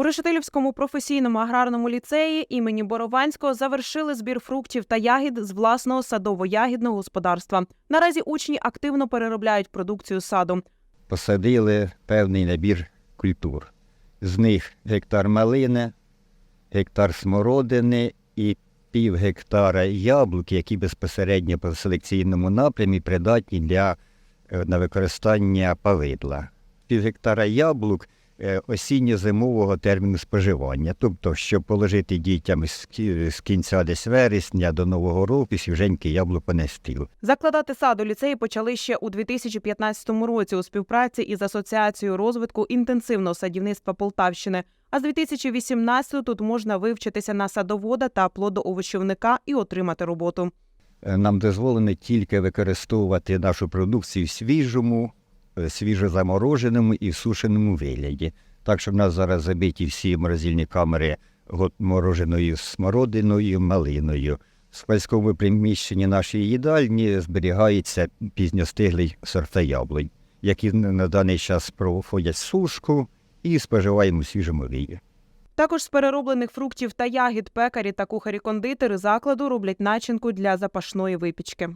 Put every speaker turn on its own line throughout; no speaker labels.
У Решетилівському професійному аграрному ліцеї імені Борованського завершили збір фруктів та ягід з власного садово-ягідного господарства. Наразі учні активно переробляють продукцію саду.
посадили певний набір культур. З них гектар малини, гектар смородини і пів гектара яблук, які безпосередньо по селекційному напрямі придатні для е, на використання павидла. Пів гектара яблук осінньо-зимового терміну споживання, тобто, щоб положити дітям з кінця десь вересня до Нового року свіженьке яблуко на стіл.
Закладати сад у ліцеї почали ще у 2015 році у співпраці із Асоціацією розвитку інтенсивного садівництва Полтавщини. А з 2018 тут можна вивчитися на садовода та плодоовощівника і отримати роботу.
Е, Нам дозволено тільки використовувати нашу продукцію в свіжому, е, свіжозамороженому і сушеному вигляді. Так що в нас зараз забиті всі морозильні камери мороженою смородиною, малиною. В складському приміщенні нашої їдальні зберігається пізньостиглий сорта яблунь, які на даний час проходять сушку і споживаємо свіжому вигляді.
Також з перероблених фруктів та ягід пекарі та кухарі-кондитери закладу роблять начинку для запашної випічки.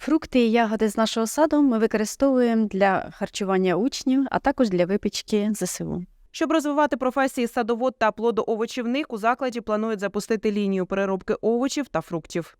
Фрукти і ягоди з нашого саду ми використовуємо для харчування учнів, а також для випічки ЗСУ.
Щоб розвивати професії садовод та плодоовочівник, у закладі планують запустити лінію переробки овочів та фруктів.